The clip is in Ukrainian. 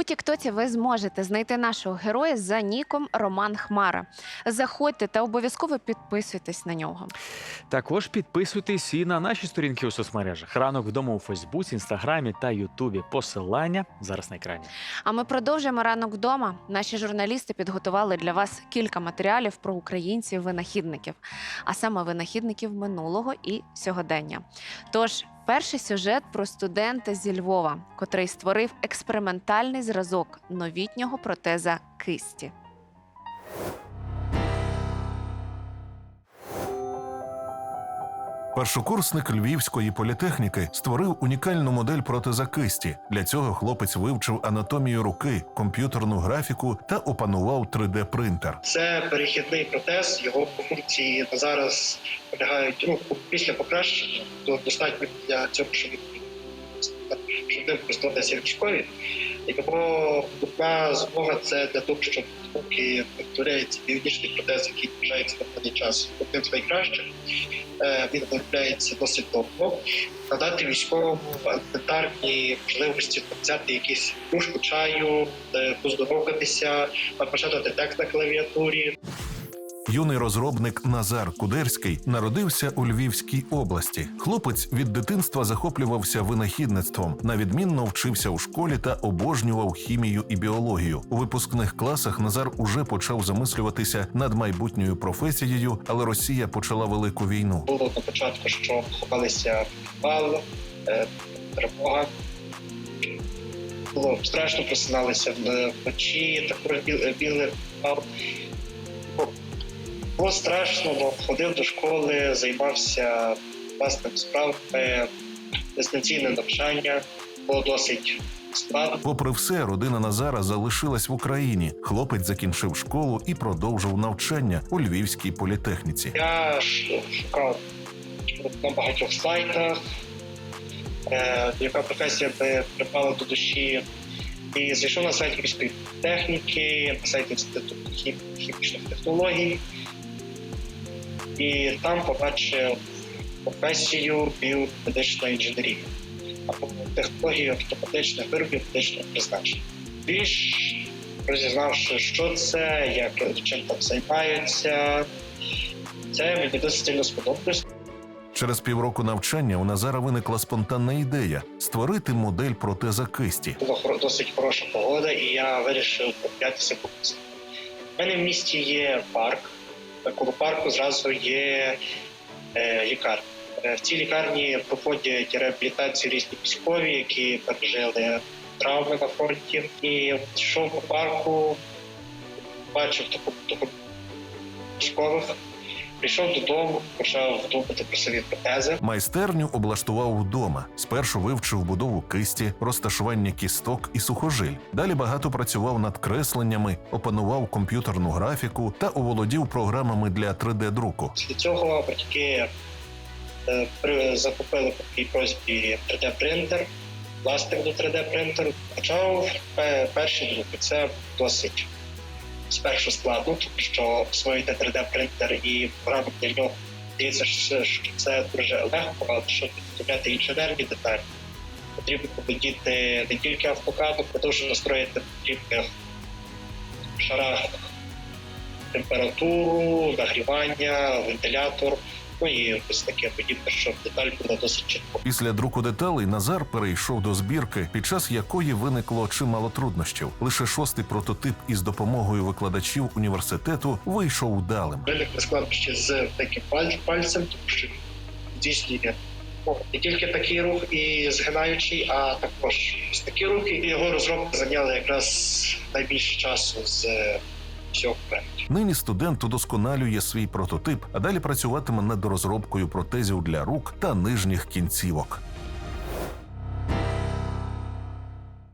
У Тіктоці ви зможете знайти нашого героя за ніком Роман Хмара. Заходьте та обов'язково підписуйтесь на нього. Також підписуйтесь і на наші сторінки у соцмережах. Ранок вдома у Фейсбуці, Інстаграмі та Ютубі. Посилання зараз на екрані. А ми продовжуємо ранок вдома. Наші журналісти підготували для вас кілька матеріалів про українців-винахідників, а саме винахідників минулого і сьогодення. Тож, перший сюжет про студента зі Львова, котрий створив експериментальний зразок новітнього протеза кисті. Першокурсник Львівської політехніки створив унікальну модель протеза кисті. Для цього хлопець вивчив анатомію руки, комп'ютерну графіку та опанував 3D-принтер. Це перехідний протез. Його функції зараз полягають ну, після покращення, то достатньо для цього, щоб щоб ним користуватися як військові. тому одна змога це для того, щоб поки виготовляється біонічний протез, який вважається на даний час одним з найкращих. Е, Він виробляється досить довго. Надати військовому елементарні можливості взяти якісь кружку чаю, е, поздоровкатися, напечатати текст на клавіатурі. Юний розробник Назар Кудерський народився у Львівській області. Хлопець від дитинства захоплювався винахідництвом, навідмінно вчився у школі та обожнював хімію і біологію. У випускних класах Назар уже почав замислюватися над майбутньою професією, але Росія почала велику війну. Було на початку, що ховалися підвал, е, тривога. Було страшно, просиналися вночі, також біл- білий підвал. Бу- Було страшно, бо ходив до школи, займався власними справами, дистанційне навчання, було досить складно. Попри все, родина Назара залишилась в Україні. Хлопець закінчив школу і продовжив навчання у Львівській політехніці. Я шукав на багатьох сайтах, е, яка професія би припала до душі. І зайшов на сайт Львівської техніки, на сайт Інституту хім- хімічних технологій. І там побачив професію біомедична інженерія або технології автоматичних виробів медичного призначення. Більш розізнавши, що це, як чим там займаються, це мені досить сильно сподобалось. Через півроку навчання у Назара виникла спонтанна ідея створити модель протеза кисті. Була досить хороша погода, і я вирішив прогулятися по. У мене в місті є парк. Коло парку зразу є е, лікарня. Е, В цій лікарні проходять реабілітацію різні військові, які пережили травми на фронті. І пішов по парку, бачив таку військових, прийшов додому, почав думати про собі протези. Майстерню облаштував вдома. Спершу вивчив будову кисті, розташування кісток і сухожиль. Далі багато працював над кресленнями, опанував комп'ютерну графіку та оволодів програмами для 3D-друку. Після цього батьки е, закупили по такій просьбі 3D-принтер, пластик до 3D-принтеру. Почав е, перші друки. Це досить спершу складно, тому що освоїти 3D-принтер і програму для нього здається, що це дуже легко, але щоб підробляти інженерні деталі, потрібно побудіти не тільки автокаду, дуже настроїти потрібних шарах температуру, нагрівання, вентилятор, ну і ось таке подібне, щоб деталь була досить чітко. Після друку деталей Назар перейшов до збірки, під час якої виникло чимало труднощів. Лише шостий прототип із допомогою викладачів університету вийшов вдалим. Виникли складнощі з таким паль- пальцем, тому що здійснює ну, не тільки такий рух і згинаючий, а також ось такі руки. Його розробка зайняла якраз найбільше часу з всього вперед. Нині студент удосконалює свій прототип, а далі працюватиме над розробкою протезів для рук та нижніх кінцівок.